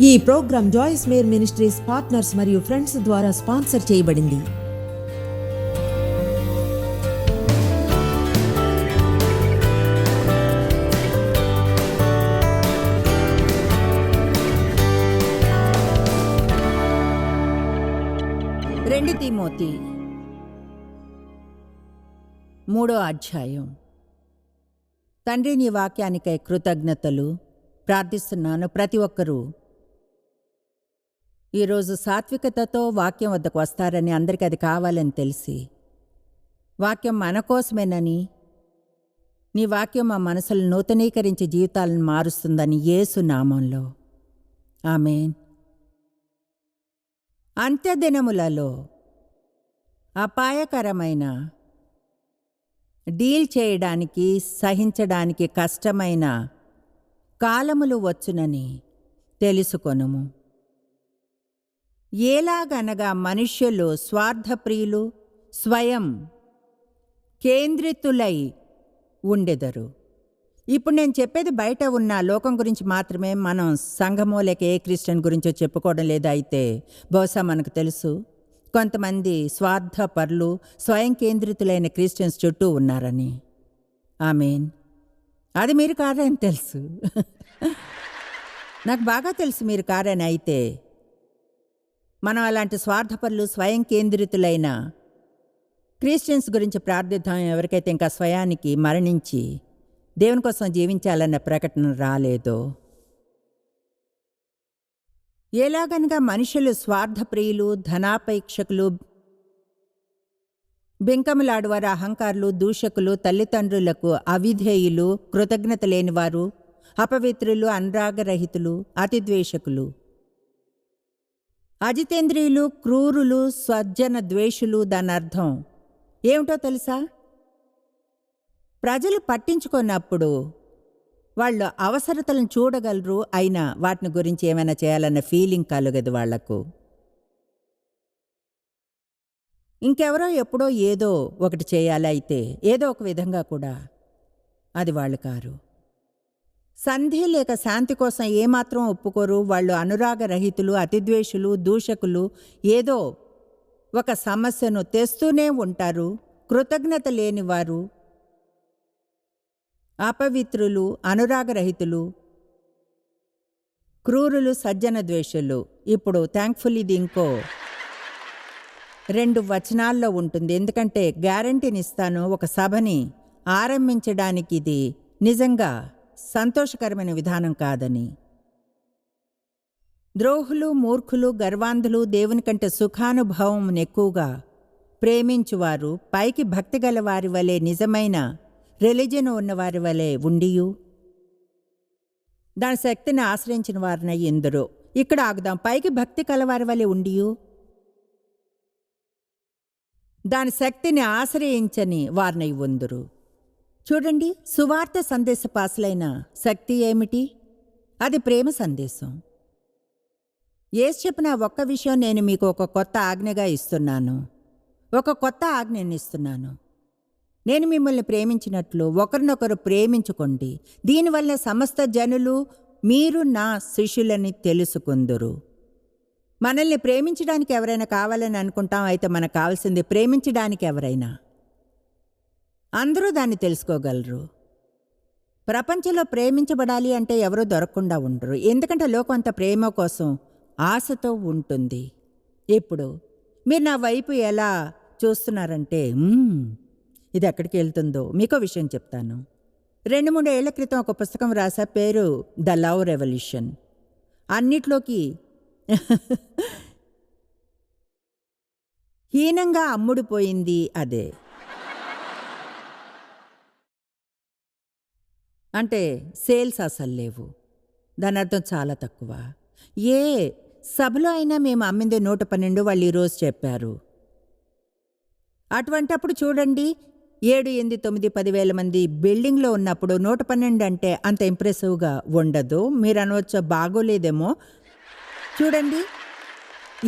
ఈ program Joyce Meyer ministries partners మరియు friends ద్వారా స్పాన్సర్ చేయబడింది. రెండు తిమోతి మూడో అధ్యాయం. తండ్రి నీ వాక్యానికై కృతజ్ఞతలు ప్రార్థిస్తున్నాను ప్రతి ఒక్కరూ. ఈరోజు సాత్వికతతో వాక్యం వద్దకు వస్తారని అందరికీ అది కావాలని తెలిసి వాక్యం మన కోసమేనని నీ వాక్యం మా మనసులను నూతనీకరించి జీవితాలను మారుస్తుందని యేసు నామంలో. ఆమెన్. అంత్యదినములలో అపాయకరమైన డీల్ చేయడానికి సహించడానికి కష్టమైన కాలములు వచ్చునని తెలుసుకొనుము. ఎలాగనగా మనుష్యులు స్వార్థప్రియులు స్వయం కేంద్రితులై ఉండెదరు. ఇప్పుడు నేను చెప్పేది బయట ఉన్న లోకం గురించి మాత్రమే. మనం సంఘమో లేక ఏ క్రిస్టియన్ గురించో చెప్పుకోవడం లేదైతే అయితే బహుశా మనకు తెలుసు. కొంతమంది స్వార్థపరులు స్వయం కేంద్రితులైన క్రిస్టియన్స్ చుట్టూ ఉన్నారని. ఆమెన్. అది మీరు కారని తెలుసు. నాకు బాగా తెలుసు మీరు కారని అయితే. మనం అలాంటి స్వార్థపరులు స్వయం కేంద్రితులైన క్రిస్టియన్స్ గురించి ప్రార్థిద్దాం. ఎవరికైతే ఇంకా స్వయానికి మరణించి దేవుని కోసం జీవించాలన్న ప్రకటన రాలేదో. ఎలాగనగా మనుషులు స్వార్థప్రియులు ధనాపేక్షకులు బెంకములాడువారు అహంకారులు దూషకులు తల్లిదండ్రులకు అవిధేయులు కృతజ్ఞత లేనివారు అపవిత్రులు అనురాగరహితులు అతిద్వేషకులు. అజితేంద్రియులు క్రూరులు స్వజ్జన ద్వేషులు దాని అర్థం ఏమిటో తెలుసా? ప్రజలు పట్టించుకున్నప్పుడు వాళ్ళు అవసరతలను చూడగలరు అయినా వాటిని గురించి ఏమైనా చేయాలన్న ఫీలింగ్ కలగదు వాళ్ళకు. ఇంకెవరో ఎప్పుడో ఏదో ఒకటి చేయాలి అయితే ఏదో ఒక విధంగా కూడా అది వాళ్ళు కారు. సంధి లేక శాంతి కోసం ఏమాత్రం ఒప్పుకోరు. వాళ్ళు అనురాగరహితులు అతిద్వేషులు దూషకులు ఏదో ఒక సమస్యను తెస్తూనే ఉంటారు. కృతజ్ఞత లేనివారు అపవిత్రులు అనురాగరహితులు క్రూరులు సజ్జన ద్వేషులు. ఇప్పుడు థ్యాంక్ఫుల్ ఇది ఇంకో రెండు వచనాల్లో ఉంటుంది. ఎందుకంటే గ్యారంటీనిస్తాను ఒక సభని ఆరంభించడానికి ఇది నిజంగా సంతోషకరమైన విధానం కాదని. ద్రోహులు మూర్ఖులు గర్వాంధులు దేవుని కంటే సుఖానుభవం ఎక్కువగా ప్రేమించువారు పైకి భక్తి గలవారి వలె నిజమైన రిలిజన్ ఉన్నవారి వలె ఉండియు. దాని శక్తిని ఆశ్రయించిన వారినై ఎందరో. ఇక్కడ ఆగుదాం పైకి భక్తి కలవారి వలె ఉండియు. దాని శక్తిని ఆశ్రయించని వారినై ఉందరు. చూడండి సువార్త సందేశపాసులైన శక్తి ఏమిటి? అది ప్రేమ సందేశం. ఏసు చెప్పిన ఒక్క విషయం నేను మీకు ఒక కొత్త ఆజ్ఞగా ఇస్తున్నాను. ఒక కొత్త ఆజ్ఞని ఇస్తున్నాను. నేను మిమ్మల్ని ప్రేమించినట్లు ఒకరినొకరు ప్రేమించుకోండి. దీనివల్ల సమస్త జనులు మీరు నా శిష్యులని తెలుసుకుందురు. మనల్ని ప్రేమించడానికి ఎవరైనా కావాలని అనుకుంటాం అయితే మనకు కావాల్సింది ప్రేమించడానికి ఎవరైనా. అందరూ దాన్ని తెలుసుకోగలరు. ప్రపంచంలో ప్రేమించబడాలి అంటే ఎవరూ దొరకకుండా ఉండరు. ఎందుకంటే లోకం అంత ప్రేమ కోసం ఆశతో ఉంటుంది. ఇప్పుడు మీరు నా వైపు ఎలా చూస్తున్నారంటే ఇది ఎక్కడికి వెళ్తుందో మీకో విషయం చెప్తాను. రెండు మూడు ఏళ్ళ క్రితం ఒక పుస్తకం రాసా పేరు ద లవ్ రెవల్యూషన్. అన్నిట్లోకి హీనంగా అమ్ముడుపోయింది అదే. అంటే సేల్స్ అసలు లేవు. దాని అర్థం చాలా తక్కువ. ఏ సభలో అయినా మేము అమ్మింది నూట పన్నెండు వాళ్ళు ఈరోజు చెప్పారు. అటువంటప్పుడు చూడండి ఏడు ఎనిమిది తొమ్మిది పదివేల మంది బిల్డింగ్లో ఉన్నప్పుడు నూట పన్నెండు అంటే అంత ఇంప్రెసివ్గా ఉండదు. మీరు అనవచ్చు బాగోలేదేమో. చూడండి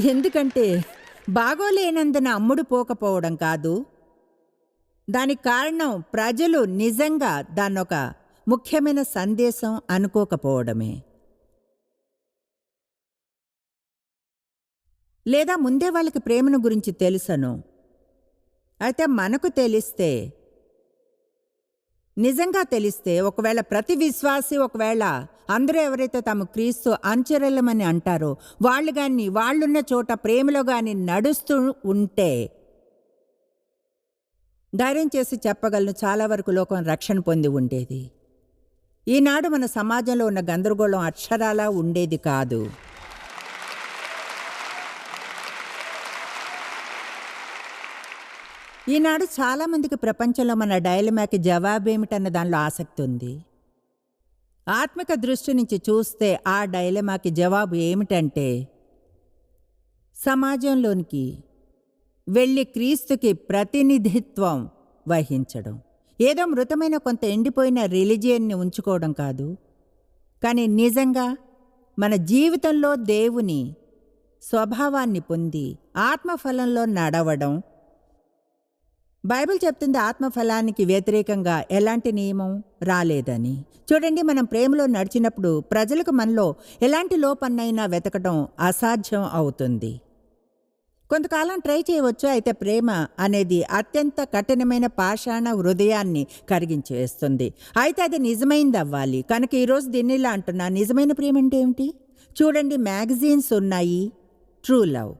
ఎందుకంటే బాగోలేనందున అమ్ముడు పోకపోవడం కాదు. దానికి కారణం ప్రజలు నిజంగా దాన్నొక ముఖ్యమైన సందేశం అనుకోకపోవడమే. లేదా ముందే వాళ్ళకి ప్రేమను గురించి తెలుసను. అయితే మనకు తెలిస్తే నిజంగా తెలిస్తే ఒకవేళ ప్రతి విశ్వాసి ఒకవేళ అందరూ ఎవరైతే తమ క్రీస్తు అంచరలమని అంటారో వాళ్ళు కానీ వాళ్ళున్న చోట ప్రేమలో కానీ నడుస్తూ ఉంటే ధైర్యం చేసి చెప్పగలను. చాలా వరకు లోకం రక్షణ పొంది ఉండేది. ఈనాడు మన సమాజంలో ఉన్న గందరగోళం అక్షరాలా ఉండేది కాదు. ఈనాడు చాలామందికి ప్రపంచంలో మన డైలమాకి జవాబేమిటన్న దానిలో ఆసక్తి ఉంది. ఆత్మిక దృష్టి నుంచి చూస్తే ఆ డైలమాకి జవాబు ఏమిటంటే సమాజంలోనికి వెళ్ళి క్రీస్తుకి ప్రతినిధిత్వం వహించడం. ఏదో మృతమైన కొంత ఎండిపోయిన రిలిజియన్ని ఉంచుకోవడం కాదు. కానీ నిజంగా మన జీవితంలో దేవుని స్వభావాన్ని పొంది ఆత్మఫలంలో నడవడం. బైబిల్ చెప్తుంది ఆత్మఫలానికి వ్యతిరేకంగా ఎలాంటి నియమం రాలేదని. చూడండి మనం ప్రేమలో నడిచినప్పుడు ప్రజలకు మనలో ఎలాంటి లోపన్నైనా వెతకడం అసాధ్యం అవుతుంది. కొంతకాలం ట్రై చేయవచ్చు. అయితే ప్రేమ అనేది అత్యంత కఠినమైన పాషాణ హృదయాన్ని కరిగించేస్తుంది. అయితే అది నిజమైంది అవ్వాలి కనుక ఈరోజు దీన్ని ఇలా అంటున్నా. నిజమైన ప్రేమ అంటే ఏమిటి? చూడండి మ్యాగజైన్స్ ఉన్నాయి. True love.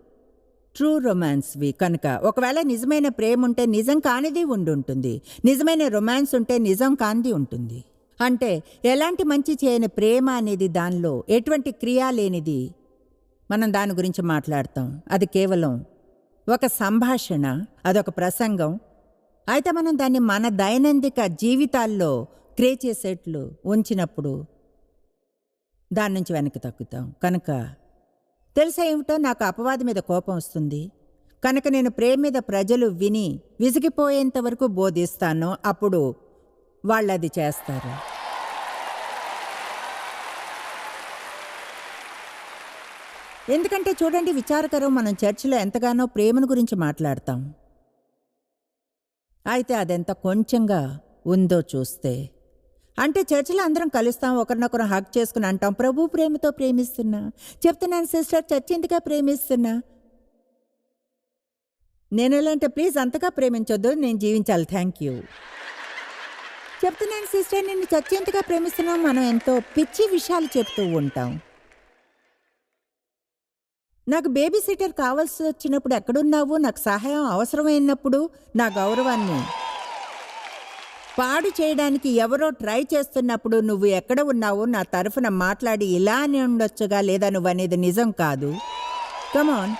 ట్రూ రొమాన్స్వి కనుక ఒకవేళ నిజమైన ప్రేమ ఉంటే నిజం కానిది ఉండుంటుంది. నిజమైన రొమాన్స్ ఉంటే నిజం కానిది ఉంటుంది. అంటే ఎలాంటి మంచి చేయని ప్రేమ అనేది దానిలో ఎటువంటి క్రియ లేనిది మనం దాని గురించి మాట్లాడతాం. అది కేవలం ఒక సంభాషణ అదొక ప్రసంగం. అయితే మనం దాన్ని మన దైనందిక జీవితాల్లో క్రే చేసేట్లు ఉంచినప్పుడు దాని నుంచి వెనక్కి తగ్గుతాం. కనుక తెలుసా ఏమిటో? నాకు అపవాది మీద కోపం వస్తుంది. కనుక నేను ప్రేమ మీద ప్రజలు విని విసిగిపోయేంత వరకు బోధిస్తాను అప్పుడు వాళ్ళది చేస్తారు. ఎందుకంటే చూడండి విచారకరం మనం చర్చిలో ఎంతగానో ప్రేమను గురించి మాట్లాడతాం. అయితే అదెంత కొంచెంగా ఉందో చూస్తే. అంటే చర్చిలో అందరం కలుస్తాం ఒకరినొకరు హక్ చేసుకుని అంటాం ప్రభు ప్రేమతో ప్రేమిస్తున్నా చెప్తున్నాను సిస్టర్ చర్చ్ ఎందుగా ప్రేమిస్తున్నా. నేను ఎలా అంటే ప్లీజ్ అంతగా ప్రేమించొద్దు నేను జీవించాలి థ్యాంక్ యూ. చెప్తున్నాను సిస్టర్ నిన్ను చచ్చేంతగా ప్రేమిస్తున్నాం మనం ఎంతో పిచ్చి విషయాలు చెప్తూ ఉంటాం. నాకు బేబీ సిటర్ కావాల్సి వచ్చినప్పుడు ఎక్కడున్నావు? నాకు సహాయం అవసరమైనప్పుడు నా గౌరవాన్ని పాడు చేయడానికి ఎవరో ట్రై చేస్తున్నప్పుడు నువ్వు ఎక్కడ ఉన్నావో నా తరఫున మాట్లాడి ఇలా అని ఉండొచ్చుగా లేదా నువ్వు అనేది నిజం కాదు. కమాన్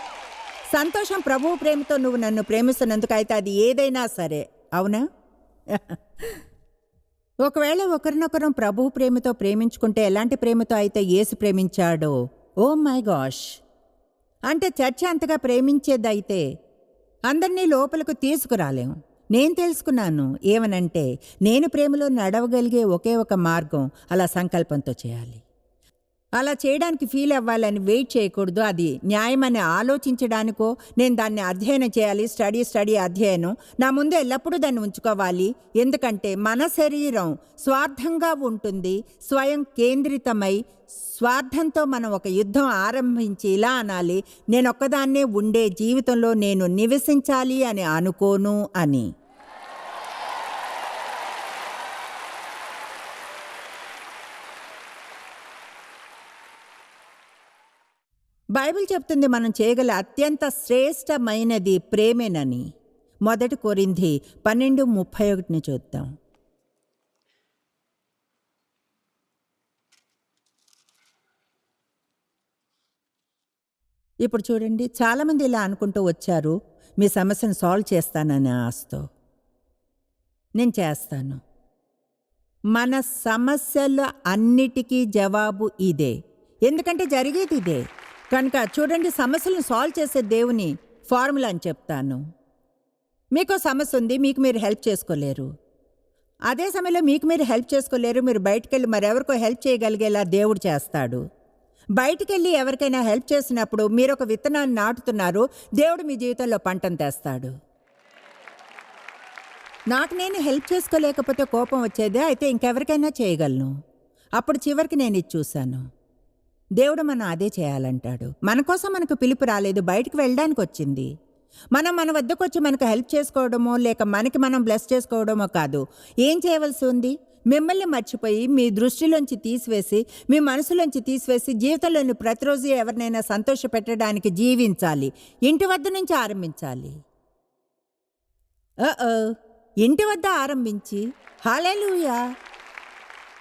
సంతోషం ప్రభు ప్రేమతో నువ్వు నన్ను ప్రేమిస్తున్నందుకు అయితే అది ఏదైనా సరే. అవునా? ఒకవేళ ఒకరినొకరం ప్రభు ప్రేమతో ప్రేమించుకుంటే ఎలాంటి ప్రేమతో అయితే యేసు ప్రేమించాడో? ఓ మై గాష్ అంటే చర్చ అంతగా ప్రేమించేదైతే అందరినీ లోపలకు తీసుకురాలేం. నేను తెలుసుకున్నాను ఏమనంటే నేను ప్రేమలో నడవగలిగే ఒకే ఒక మార్గం అలా సంకల్పంతో చేయాలి. అలా చేయడానికి ఫీల్ అవ్వాలని వెయిట్ చేయకూడదు. అది న్యాయమని ఆలోచించడానికో నేను దాన్ని అధ్యయనం చేయాలి స్టడీ స్టడీ అధ్యయనం. నా ముందు ఎల్లప్పుడూ దాన్ని ఉంచుకోవాలి. ఎందుకంటే మన శరీరం స్వార్థంగా ఉంటుంది. స్వయం కేంద్రితమై స్వార్థంతో మనం ఒక యుద్ధం ఆరంభించి ఇలా అనాలి నేను ఒక్కదాన్నే ఉండే జీవితంలో నేను నివసించాలి అని అనుకోను అని. బైబిల్ చెప్తుంది మనం చేయగల అత్యంత శ్రేష్టమైనది ప్రేమేనని. మొదటి కొరింది పన్నెండు ముప్పై ఒకటిని చూద్దాం. ఇప్పుడు చూడండి చాలామంది ఇలా అనుకుంటూ వచ్చారు మీ సమస్యను సాల్వ్ చేస్తానని ఆస్తో నేను చేస్తాను. మన సమస్యల అన్నిటికీ జవాబు ఇదే. ఎందుకంటే జరిగేది ఇదే. కనుక చూడండి సమస్యలను సాల్వ్ చేసే దేవుని ఫార్ములా అని చెప్తాను. మీకు సమస్య ఉంది మీకు మీరు హెల్ప్ చేసుకోలేరు. అదే సమయంలో మీకు మీరు హెల్ప్ చేసుకోలేరు మీరు బయటకెళ్ళి మరెవరికో హెల్ప్ చేయగలిగేలా దేవుడు చేస్తాడు. బయటికెళ్ళి ఎవరికైనా హెల్ప్ చేసినప్పుడు మీరు ఒక విత్తనాన్ని నాటుతున్నారు దేవుడు మీ జీవితంలో పంటను తెస్తాడు. నాకు నేను హెల్ప్ చేసుకోలేకపోతే కోపం వచ్చేదే అయితే ఇంకెవరికైనా చేయగలను. అప్పుడు చివరికి నేను ఇది చూశాను. దేవుడు మనం అదే చేయాలంటాడు. మన కోసం మనకు పిలుపు రాలేదు బయటికి వెళ్ళడానికి వచ్చింది మనం మన వద్దకు వచ్చి మనకు హెల్ప్ చేసుకోవడమో లేక మనకి మనం బ్లెస్ చేసుకోవడమో కాదు. ఏం చేయవలసి ఉంది? మిమ్మల్ని మర్చిపోయి మీ దృష్టిలోంచి తీసివేసి మీ మనసులోంచి తీసివేసి జీవితంలోని ప్రతిరోజు ఎవరినైనా సంతోష పెట్టడానికి జీవించాలి. ఇంటి వద్ద నుంచి ఆరంభించాలి. ఇంటి వద్ద ఆరంభించి. హాలేలుయా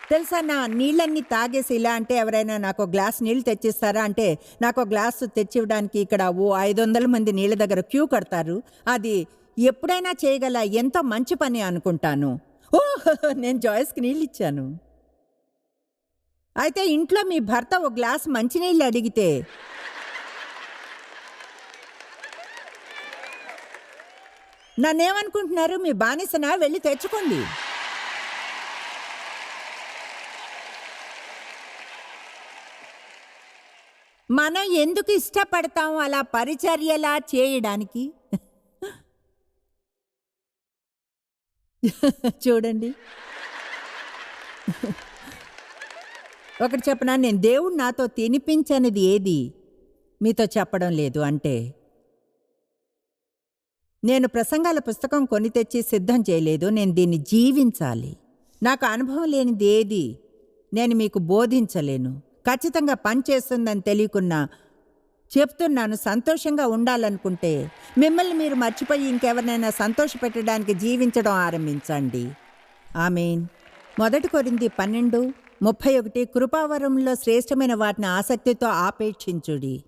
తెలుసా నా నీళ్ళన్నీ తాగేసి ఇలా అంటే ఎవరైనా నాకు గ్లాస్ నీళ్ళు తెచ్చిస్తారా అంటే నాకు ఒక గ్లాసు తెచ్చివ్వడానికి ఇక్కడ ఓ ఐదు వందల మంది నీళ్ళ దగ్గర క్యూ కడతారు. అది ఎప్పుడైనా చేయగల ఎంతో మంచి పని అనుకుంటాను. ఓ నేను జాయిస్కి నీళ్ళు ఇచ్చాను. అయితే ఇంట్లో మీ భర్త ఒక గ్లాస్ మంచినీళ్ళు అడిగితే నన్నేమనుకుంటున్నారు? మీ బానిసన? వెళ్ళి తెచ్చుకోండి. మనం ఎందుకు ఇష్టపడతాం అలా పరిచర్యలా చేయడానికి? చూడండి. ఒకటి చెప్పనా నేను దేవుడు నాతో తినిపించనిది ఏది? మీతో చెప్పడం లేదు అంటే. నేను ప్రసంగాల పుస్తకం కొని తెచ్చి సిద్ధం చేయలేదు నేను దీన్ని జీవించాలి. నాకు అనుభవం లేనిది ఏది? నేను మీకు బోధించలేను. ఖచ్చితంగా పని చేస్తుందని తెలియకున్నా చెప్తున్నాను సంతోషంగా ఉండాలనుకుంటే మిమ్మల్ని మీరు మర్చిపోయి ఇంకెవరినైనా సంతోషపెట్టడానికి జీవించడం ఆరంభించండి. ఆమెన్. మొదటి కొరింది పన్నెండు ముప్పై ఒకటి కృపావరంలో శ్రేష్టమైన వాటిని ఆసక్తితో ఆపేక్షించుడి.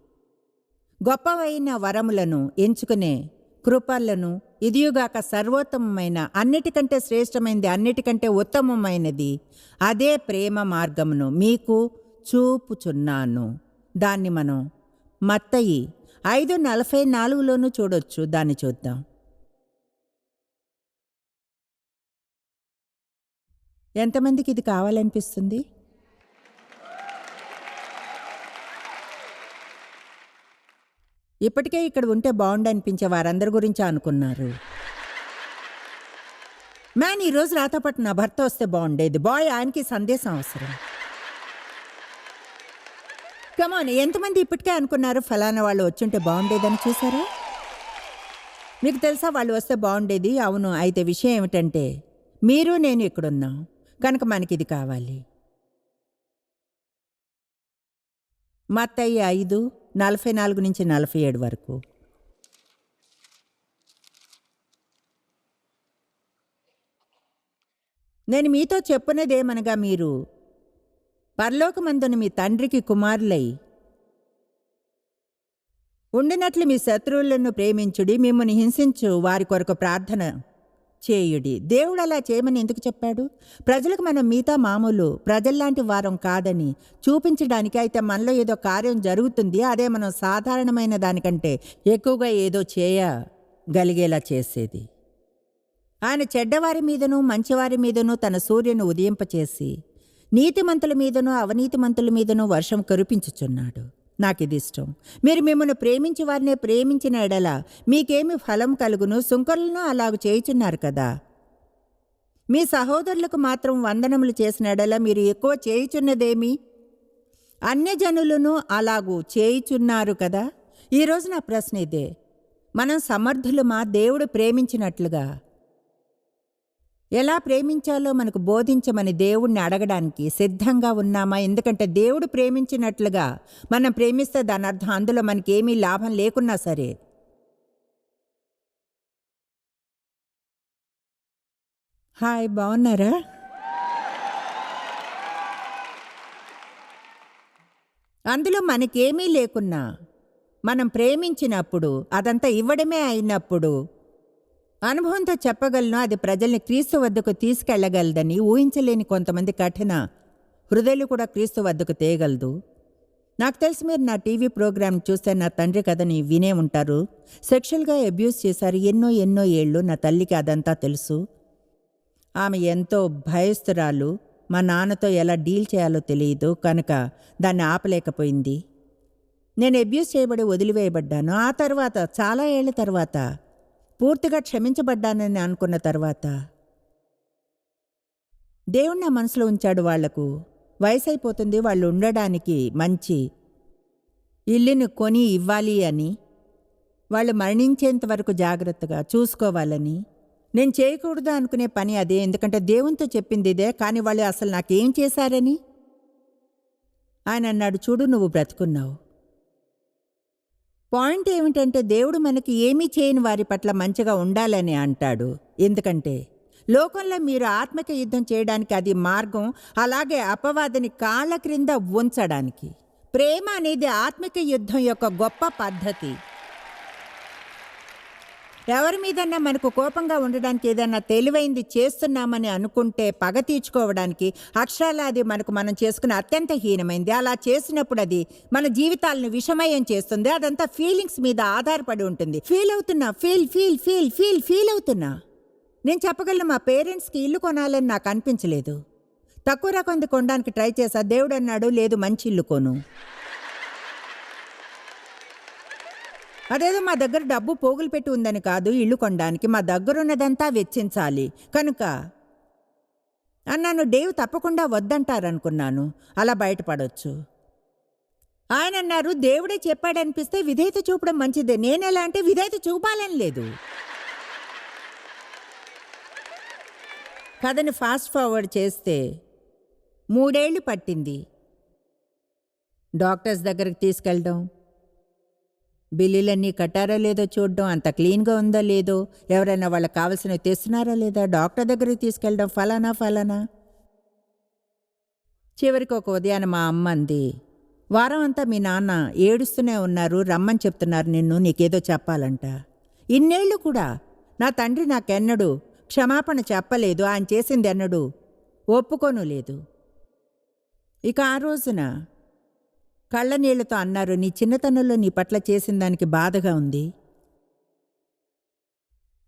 గొప్పవైన వరములను ఎంచుకునే కృపలను ఇదియుగాక సర్వోత్తమమైన అన్నిటికంటే శ్రేష్టమైనది అన్నిటికంటే ఉత్తమమైనది అదే ప్రేమ మార్గమును మీకు చూపుచున్నాను. దాన్ని మనం మత్తయి ఐదు నలభై నాలుగులోనూ చూడొచ్చు. దాన్ని చూద్దాం. ఎంతమందికి ఇది కావాలనిపిస్తుంది? ఇప్పటికే ఇక్కడ ఉంటే బాగుండనిపించే వారందరి గురించి అనుకున్నారు. మ్యాన్ ఈరోజు రాతో నా భర్త వస్తే బాగుండేది. బాయ్ ఆయనకి సందేశం అవసరం. కమాన్ ఎంతమంది ఇప్పటికే అనుకున్నారు ఫలానా వాళ్ళు వచ్చుంటే బాగుండేదని చూసారా? మీకు తెలుసా వాళ్ళు వస్తే బాగుండేది? అవును అయితే విషయం ఏమిటంటే మీరు నేను ఇక్కడున్నాం. కనుక మనకి ఇది కావాలి. మత్తయ్య ఐదు నలభై నాలుగు నుంచి నలభై ఏడు వరకు. నేను మీతో చెప్పున్నదేమనగా మీరు పరలోకమందుని మీ తండ్రికి కుమారులై. ఉండినట్లు మీ శత్రువులను ప్రేమించుడి మిమ్మల్ని హింసించు వారి కొరకు ప్రార్థన చేయుడి. దేవుడు అలా చేయమని ఎందుకు చెప్పాడు? ప్రజలకు మనం మిగతా మామూలు ప్రజల్లాంటి వారం కాదని చూపించడానికి అయితే మనలో ఏదో కార్యం జరుగుతుంది. అదే మనం సాధారణమైన దానికంటే ఎక్కువగా ఏదో చేయగలిగేలా చేసేది. ఆయన చెడ్డవారి మీదను మంచివారి మీదను తన సూర్యుని ఉదయింపచేసి నీతిమంతుల మీదను అవినీతిమంతుల మీదను వర్షం కురిపించుచున్నాడు. నాకు ఇది ఇష్టం మీరు మిమ్మల్ని ప్రేమించి వారినే ప్రేమించిన ఎడల మీకేమి ఫలం కలుగును? సుంకరులను అలాగు చేయుచున్నారు కదా. మీ సహోదరులకు మాత్రం వందనములు చేసిన ఎడల మీరు ఎక్కువ చేయుచున్నదేమి? అన్యజనులను అలాగూ చేయుచున్నారు కదా. ఈరోజు నా ప్రశ్న ఇదే. మనం సమర్థులమా? దేవుడు ప్రేమించినట్లుగా. ఎలా ప్రేమించాలో మనకు బోధించమని దేవుణ్ణి అడగడానికి సిద్ధంగా ఉన్నామా? ఎందుకంటే దేవుడు ప్రేమించినట్లుగా మనం ప్రేమిస్తే దాని అర్థం అందులో మనకేమీ లాభం లేకున్నా సరే. హాయ్ బాగున్నారా? అందులో మనకేమీ లేకున్నా మనం ప్రేమించినప్పుడు అదంతా ఇవ్వడమే అయినప్పుడు అనుభవంతో చెప్పగలను అది ప్రజల్ని క్రీస్తు వద్దకు తీసుకెళ్ళగలదని ఊహించలేని కొంతమంది కఠిన హృదయాలు కూడా క్రీస్తు వద్దకు తేయగలదు. నాకు తెలిసి మీరు నా టీవీ ప్రోగ్రాం చూస్తే నా తండ్రి కథని వినే ఉంటారు. సెక్షువల్గా అబ్యూస్ చేశారు. ఎన్నో ఎన్నో ఏళ్ళు నా తల్లికి అదంతా తెలుసు. ఆమె ఎంతో భయస్తురాలు మా నాన్నతో ఎలా డీల్ చేయాలో తెలియదు. కనుక దాన్ని ఆపలేకపోయింది. నేను అబ్యూస్ చేయబడి వదిలివేయబడ్డాను. ఆ తర్వాత చాలా ఏళ్ళ తర్వాత పూర్తిగా క్షమించబడ్డానని అనుకున్న తర్వాత దేవుడు నా మనసులో ఉంచాడు వాళ్ళకు. వయసు అయిపోతుంది వాళ్ళు ఉండడానికి మంచి ఇల్లుని కొని ఇవ్వాలి అని వాళ్ళు మరణించేంత వరకు జాగ్రత్తగా చూసుకోవాలని. నేను చేయకూడదు అనుకునే పని అదే ఎందుకంటే దేవునితో చెప్పింది ఇదే కానీ వాళ్ళు అసలు నాకేం చేశారని? ఆయన అన్నాడు చూడు నువ్వు బ్రతుకున్నావు. పాయింట్ ఏమిటంటే దేవుడు మనకి ఏమీ చేయని వారి పట్ల మంచిగా ఉండాలని అంటాడు. ఎందుకంటే లోకంలో మీరు ఆత్మిక యుద్ధం చేయడానికి అది మార్గం అలాగే అపవాదిని కాళ్ళ క్రింద ఉంచడానికి. ప్రేమ అనేది ఆత్మిక యుద్ధం యొక్క గొప్ప పద్ధతి. ఎవరి మీదన్నా మనకు కోపంగా ఉండడానికి ఏదైనా తెలివైంది చేస్తున్నామని అనుకుంటే పగ తీర్చుకోవడానికి అక్షరాలాది మనకు మనం చేసుకున్న అత్యంత హీనమైంది. అలా చేసినప్పుడు అది మన జీవితాలను విషమయం చేస్తుంది. అదంతా ఫీలింగ్స్ మీద ఆధారపడి ఉంటుంది. ఫీల్ అవుతున్నా feel feel feel feel feel అవుతున్నా. నేను చెప్పగలను మా పేరెంట్స్కి ఇల్లు కొనాలని నాకు అనిపించలేదు. తక్కువ రకంది కొనడానికి ట్రై చేశా దేవుడు అన్నాడు లేదు మంచి ఇల్లు కొను. అదేదో మా దగ్గర డబ్బు పోగులు పెట్టి ఉందని కాదు ఇల్లు కొనడానికి మా దగ్గరున్నదంతా వెచ్చించాలి. కనుక అన్నాను డేవ్ తప్పకుండా వద్దంటారనుకున్నాను. అలా బయటపడొచ్చు. ఆయన అన్నారు దేవుడే చెప్పాడనిపిస్తే విధేయత చూపడం మంచిదే. నేనెలా అంటే విధేయత చూపాలని లేదు. కథని ఫాస్ట్ ఫార్వర్డ్ చేస్తే మూడేళ్ళు పట్టింది. డాక్టర్స్ దగ్గరికి తీసుకెళ్ళడం బిల్లులన్నీ కట్టారా లేదో చూడడం అంత క్లీన్గా ఉందో లేదో ఎవరైనా వాళ్ళకి కావాల్సినవి తెస్తున్నారా లేదా డాక్టర్ దగ్గరికి తీసుకెళ్ళడం ఫలానా ఫలానా? చివరికి ఒక ఉదయాన మా అమ్మ అంది వారం అంతా మీ నాన్న ఏడుస్తూనే ఉన్నారు రమ్మని చెప్తున్నారు నిన్ను నీకేదో చెప్పాలంట. ఇన్నేళ్ళు కూడా నా తండ్రి నాకెన్నడు క్షమాపణ చెప్పలేదు ఆయన చేసింది ఎన్నడు ఒప్పుకోను లేదు. ఇక ఆ రోజున కళ్ళనీళ్ళతో అన్నారు నీ చిన్నతనంలో నీ పట్ల చేసిన దానికి బాధగా ఉంది.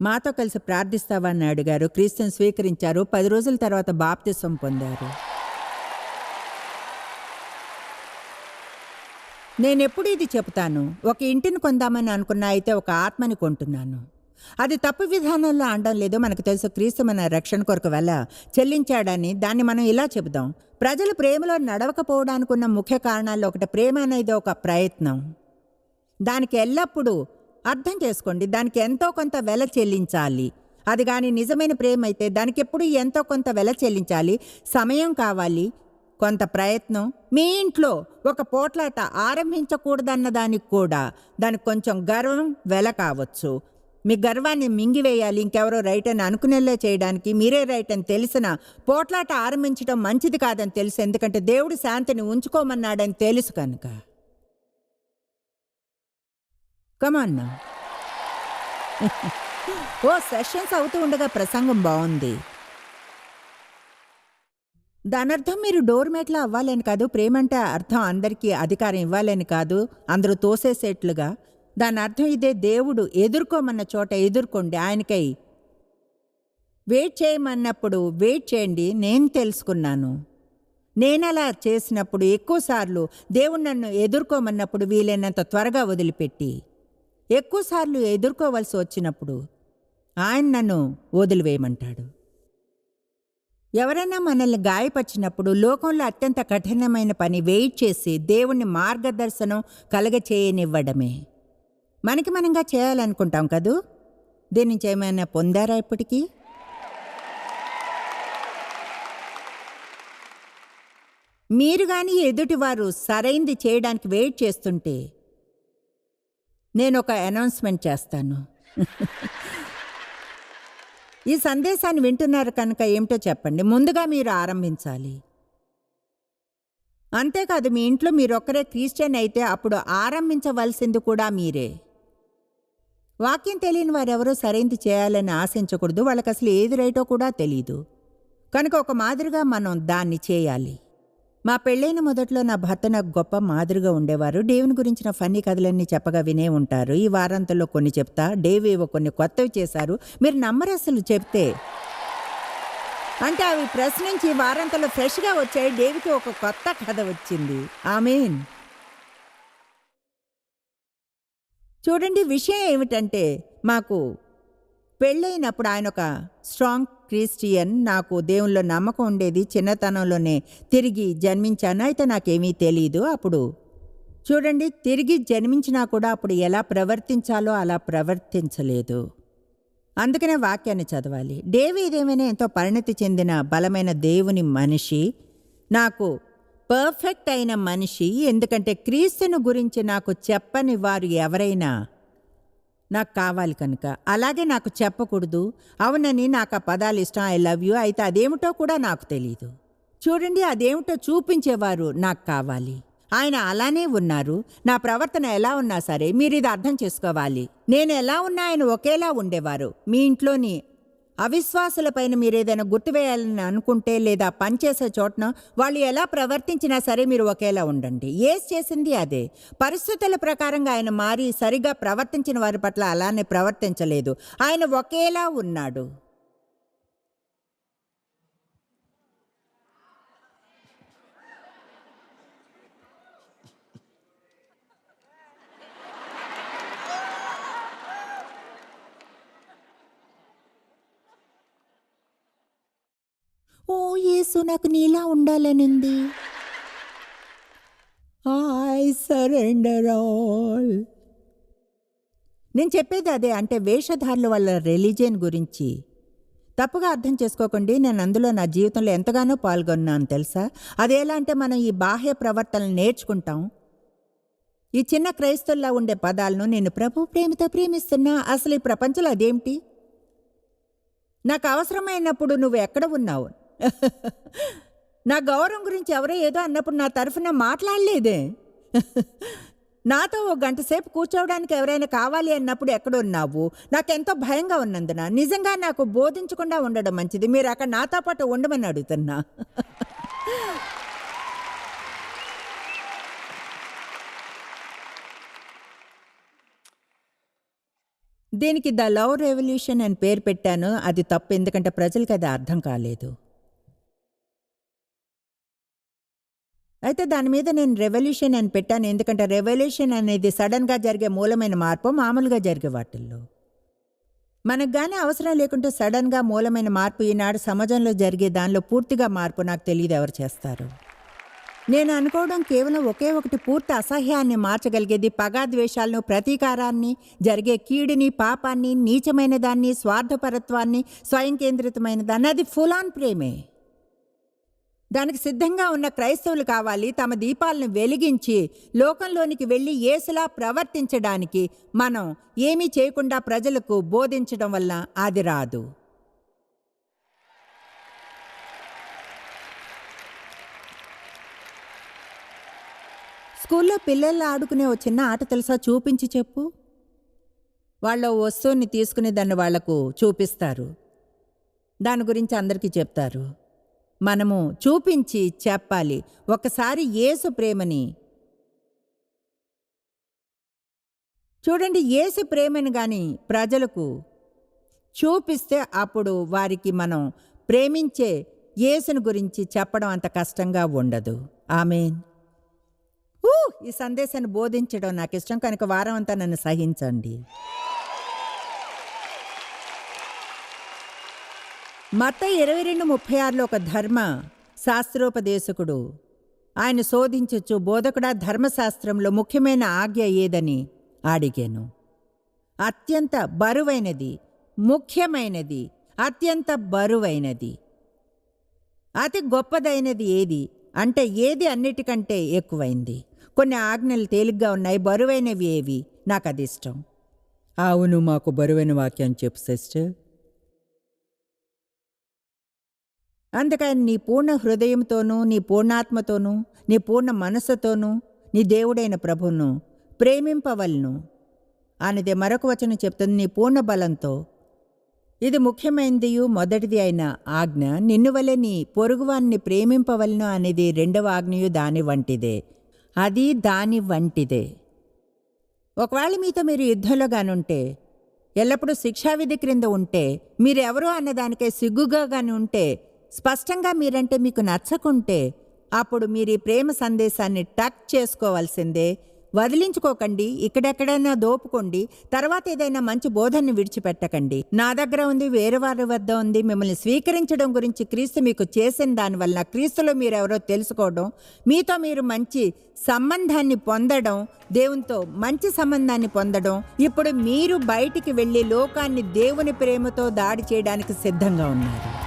మాతో కలిసి ప్రార్థిస్తావా? అని అడిగారు. క్రీస్తుని స్వీకరించారు. పది రోజుల తర్వాత బాప్తిసం పొందారు. నేనెప్పుడు ఇది చెబుతాను? ఒక ఇంటిని కొందామని అనుకున్నా అయితే ఒక ఆత్మని కొంటున్నాను. అది తప్పు విధానంలో అనడం లేదో. మనకు తెలుసు క్రీస్తు మన రక్షణ కొరకు వల్ల చెల్లించాడని దాన్ని మనం ఇలా చెబుదాం. ప్రజలు ప్రేమలో నడవకపోవడానికి ఉన్న ముఖ్య కారణాల్లో ఒకటి ప్రేమ అనేది ఒక ప్రయత్నం. దానికి ఎల్లప్పుడూ అర్థం చేసుకోండి. దానికి ఎంతో కొంత వెల చెల్లించాలి. అది కానీ నిజమైన ప్రేమ అయితే దానికి ఎప్పుడు ఎంతో కొంత వెల చెల్లించాలి. సమయం కావాలి. కొంత ప్రయత్నం. మీ ఇంట్లో ఒక పోట్లాట ఆరంభించకూడదన్న దానికి కూడా దానికి కొంచెం గర్వం వెల కావచ్చు. మీ గర్వాన్ని మింగివేయాలి ఇంకెవరో రైట్ అని అనుకునేలా చేయడానికి మీరే రైట్ అని తెలిసిన పోట్లాట ఆరంభించడం మంచిది కాదని తెలుసు. ఎందుకంటే దేవుడు శాంతిని ఉంచుకోమన్నాడని తెలుసు కనుక. కమాన్న ఓ సెషన్స్ అవుతూ ఉండగా ప్రసంగం బాగుంది. దాని అర్థం మీరు డోర్ మేట్లా అవ్వాలని కాదు ప్రేమంటే అర్థం అందరికీ అధికారం ఇవ్వాలని కాదు. అందరూ తోసేసేట్లుగా దాని అర్థం ఇదే దేవుడు ఎదుర్కోమన్న చోట ఎదుర్కోండి ఆయనకై వెయిట్ చేయమన్నప్పుడు వెయిట్ చేయండి నేను తెలుసుకున్నాను. నేను అలా చేసినప్పుడు ఎక్కువసార్లు దేవుడు నన్ను ఎదుర్కోమన్నప్పుడు వీలైనంత త్వరగా వదిలిపెట్టి ఎక్కువసార్లు ఎదుర్కోవలసి వచ్చినప్పుడు ఆయన నన్ను వదిలివేయమంటాడు. ఎవరైనా మనల్ని గాయపరిచినప్పుడు లోకంలో అత్యంత కఠినమైన పని వెయిట్ చేసి దేవుణ్ణి మార్గదర్శనం కలగచేయనివ్వడమే. మనకి మనంగా చేయాలనుకుంటాం కదూ? దీని నుంచి ఏమైనా పొందారా ఇప్పటికీ? మీరు కానీ ఎదుటివారు సరైంది చేయడానికి వెయిట్ చేస్తుంటే నేను ఒక అనౌన్స్మెంట్ చేస్తాను. ఈ సందేశాన్ని వింటున్నారు కనుక ఏమిటో చెప్పండి. ముందుగా మీరు ఆరంభించాలి. అంతేకాదు మీ ఇంట్లో మీరొక్కరే క్రిస్టియన్ అయితే అప్పుడు ఆరంభించవలసింది కూడా మీరే. వాక్యం తెలియని వారెవరూ సరైంది చేయాలని ఆశించకూడదు. వాళ్ళకి అసలు ఏది రైటో కూడా తెలియదు కనుక ఒక మాదిరిగా మనం దాన్ని చేయాలి. మా పెళ్ళైన మొదట్లో నా భర్త నాకు గొప్ప మాదిరిగా ఉండేవారు. డేవిని గురించిన ఫన్నీ కథలన్నీ చెప్పగా వినే ఉంటారు. ఈ వారాంతంలో కొన్ని చెప్తా డేవ్ ఏవో కొన్ని కొత్తవి చేశారు. మీరు నమ్మరు అసలు చెప్తే. అంటే అవి ప్రశ్నించి వారాంతంలో ఫ్రెష్గా వచ్చాయి. డేవికి ఒక కొత్త కథ వచ్చింది. ఆమెన్. చూడండి విషయం ఏమిటంటే మాకు పెళ్ళైనప్పుడు ఆయన ఒక స్ట్రాంగ్ క్రిస్టియన్ నాకు దేవుల్లో నమ్మకం ఉండేది చిన్నతనంలోనే తిరిగి జన్మించాను అయితే నాకేమీ తెలియదు అప్పుడు చూడండి తిరిగి జన్మించినా కూడా అప్పుడు ఎలా ప్రవర్తించాలో అలా ప్రవర్తించలేదు. అందుకనే వాక్యాన్ని చదవాలి. దేవి ఏమైనా ఎంతో పరిణతి చెందిన బలమైన దేవుని మనిషి నాకు పర్ఫెక్ట్ అయిన మనిషి ఎందుకంటే క్రీస్తును గురించి నాకు చెప్పని వారు ఎవరైనా నాకు కావాలి కనుక. అలాగే నాకు చెప్పకూడదు. అవునని నాకు ఆ పదాలు ఇష్టం ఐ లవ్ యూ అయితే అదేమిటో కూడా నాకు తెలియదు చూడండి అదేమిటో చూపించేవారు నాకు కావాలి. ఆయన అలానే ఉన్నారు. నా ప్రవర్తన ఎలా ఉన్నా సరే మీరు ఇది అర్థం చేసుకోవాలి. నేను ఎలా ఉన్నా ఆయన ఒకేలా ఉండేవారు. మీ ఇంట్లోని అవిశ్వాసులపైన మీరు ఏదైనా గుర్తువేయాలని అనుకుంటే లేదా పనిచేసే చోటన వాళ్ళు ఎలా ప్రవర్తించినా సరే మీరు ఒకేలా ఉండండి. ఏస్ చేసింది అదే. పరిస్థితుల ప్రకారంగా ఆయన మారి సరిగా ప్రవర్తించిన వారి పట్ల అలానే ప్రవర్తించలేదు. ఆయన ఒకేలా ఉన్నాడు. ఓ యేసు నాకు నీలా ఉండాలనుంది. ఐ సరెండర్ ఆల్ నేను చెప్పేది అదే అంటే వేషధారుల వాళ్ళ రిలీజియన్ గురించి. తప్పుగా అర్థం చేసుకోకండి నేను అందులో నా జీవితంలో ఎంతగానో పాల్గొన్నాను తెలుసా? అది ఎలా అంటే మనం ఈ బాహ్య ప్రవర్తనలు నేర్చుకుంటాం. ఈ చిన్న క్రైస్తవుల్లా ఉండే పదాలను నేను ప్రభు ప్రేమతో ప్రేమిస్తున్నా. అసలు ఈ ప్రపంచంలో అదేమిటి? నాకు అవసరమైనప్పుడు నువ్వు ఎక్కడ ఉన్నావు? నా గౌరవం గురించి ఎవరో ఏదో అన్నప్పుడు నా తరఫున మాట్లాడలేదే. నాతో ఓ గంట సేపు కూర్చోవడానికి ఎవరైనా కావాలి అన్నప్పుడు ఎక్కడున్నావు నాకెంతో భయంగా ఉన్నందున నిజంగా నాకు బోధించకుండా ఉండడం మంచిది. మీరు అక్కడ నాతో పాటు ఉండమని అడుగుతున్నా. దీనికి ద లవ్ రెవల్యూషన్ అని పేరు పెట్టాను. అది తప్పు. ఎందుకంటే ప్రజలకు అది అర్థం కాలేదు. అయితే దాని మీద నేను రెవల్యూషన్ అని పెట్టాను. ఎందుకంటే రెవల్యూషన్ అనేది సడన్గా జరిగే మూలమైన మార్పు మామూలుగా జరిగే వాటిల్లో. మనకు కానీ అవసరం లేకుంటే సడన్గా మూలమైన మార్పు ఈనాడు సమాజంలో జరిగే దానిలో పూర్తిగా మార్పు నాకు తెలియదు ఎవరు చేస్తారు. నేను అనుకోవడం కేవలం ఒకే ఒకటి పూర్తి అసహ్యాన్ని మార్చగలిగేది పగాద్వేషాలను ప్రతీకారాన్ని జరిగే కీడిని పాపాన్ని నీచమైన దాన్ని స్వార్థపరత్వాన్ని స్వయం కేంద్రితమైన దాన్ని అది ఫుల్ ఆన్ ప్రేమే. దానికి సిద్ధంగా ఉన్న క్రైస్తవులు కావాలి. తమ దీపాలను వెలిగించి లోకంలోనికి వెళ్ళి ఏసులా ప్రవర్తించడానికి మనం ఏమీ చేయకుండా ప్రజలకు బోధించడం వల్ల అది రాదు. స్కూల్లో పిల్లలు ఆడుకునే ఓ చిన్న ఆట తెలుసా? చూపించి చెప్పు. వాళ్ళ వస్తువుని తీసుకుని దాన్ని వాళ్ళకు చూపిస్తారు. దాని గురించి అందరికీ చెప్తారు. మనము చూపించి చెప్పాలి. ఒకసారి యేసు ప్రేమని. చూడండి యేసు ప్రేమని కానీ ప్రజలకు చూపిస్తే అప్పుడు వారికి మనం ప్రేమించే యేసుని గురించి చెప్పడం అంత కష్టంగా ఉండదు. ఆమెన్. ఊ ఈ సందేశాన్ని బోధించడం నాకు ఇష్టం కనుక వారం అంతా నన్ను సహించండి. మత ఇరవై రెండు ముప్పై ఆరులో ఒక ధర్మ శాస్త్రోపదేశకుడు. ఆయన శోధించచ్చు బోధకుడా ధర్మశాస్త్రంలో ముఖ్యమైన ఆజ్ఞ ఏదని అడిగాను అత్యంత బరువైనది ముఖ్యమైనది అత్యంత బరువైనది. అతి గొప్పదైనది ఏది? అంటే ఏది అన్నిటికంటే ఎక్కువైంది? కొన్ని ఆజ్ఞలు తేలిగ్గా ఉన్నాయి బరువైనవి ఏవి? నాకు అది ఇష్టం. అవును మాకు బరువైన వాక్యం చెప్పు సిస్టర్. అందుకని నీ పూర్ణ హృదయంతోనూ నీ పూర్ణాత్మతోనూ నీ పూర్ణ మనస్సుతోనూ నీ దేవుడైన ప్రభువును ప్రేమింపవలను. అనేది మరొక వచనం చెప్తుంది నీ పూర్ణ బలంతో. ఇది ముఖ్యమైనదియు మొదటిది అయిన ఆజ్ఞ నిన్ను వలె నీ పొరుగువాన్ని ప్రేమింపవలను అనేది రెండవ ఆజ్ఞయు దాని వంటిదే. అది దాని వంటిదే. ఒకవేళ మీతో మీరు యుద్ధంలో గానుంటే ఎల్లప్పుడూ శిక్షావిధి క్రింద ఉంటే మీరెవరో అన్నదానికే సిగ్గుగా గాని ఉంటే స్పష్టంగా మీరంటే మీకు నచ్చకుంటే అప్పుడు మీరు ఈ ప్రేమ సందేశాన్ని టచ్ చేసుకోవాల్సిందే. వదిలించుకోకండి ఇక్కడెక్కడైనా దోపుకోండి తర్వాత ఏదైనా మంచి బోధనని విడిచిపెట్టకండి. నా దగ్గర ఉంది వేరే వారి వద్ద ఉంది మిమ్మల్ని స్వీకరించడం గురించి క్రీస్తు మీకు చేసిన దానివల్ల క్రీస్తులో మీరు ఎవరో తెలుసుకోవడం మీతో మీరు మంచి సంబంధాన్ని పొందడం దేవునితో మంచి సంబంధాన్ని పొందడం ఇప్పుడు మీరు బయటికి వెళ్ళి లోకాన్ని దేవుని ప్రేమతో దాడి చేయడానికి సిద్ధంగా ఉన్నారు.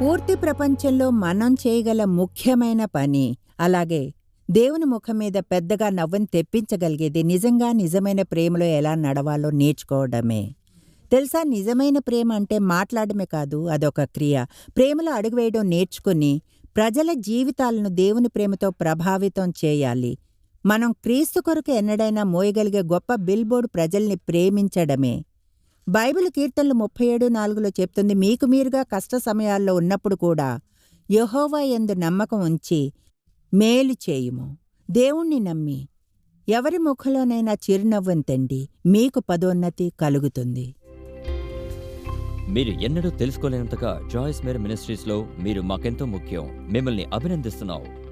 పూర్తి ప్రపంచంలో మనం చేయగల ముఖ్యమైన పని అలాగే దేవుని ముఖం మీద పెద్దగా నవ్వుని తెప్పించగలిగేది నిజంగా నిజమైన ప్రేమలో ఎలా నడవాలో నేర్చుకోవడమే. తెలుసా? నిజమైన ప్రేమ అంటే మాట్లాడమే కాదు అదొక క్రియ. ప్రేమలో అడుగువేయడం నేర్చుకుని ప్రజల జీవితాలను దేవుని ప్రేమతో ప్రభావితం చేయాలి. మనం క్రీస్తు కొరకు ఎన్నడైనా మోయగలిగే గొప్ప బిల్బోర్డ్ ప్రజల్ని ప్రేమించడమే. బైబిల్ కీర్తనలు ముప్పై ఏడు నాలుగులో చెప్తుంది మీకు మీరుగా కష్ట సమయాల్లో ఉన్నప్పుడు కూడా యహోవా ఎందు నమ్మకం ఉంచి మేలు చేయుము. దేవుణ్ణి నమ్మి ఎవరి ముఖంలోనైనా చిరునవ్వుంతండి మీకు పదోన్నతి కలుగుతుంది. మీరు ఎన్నడూ తెలుసుకోలేనంతగా జాయిస్ మేర్ మినిస్ట్రీస్లో మీరు మాకెంతో ముఖ్యం. మిమ్మల్ని అభినందిస్తున్నాం.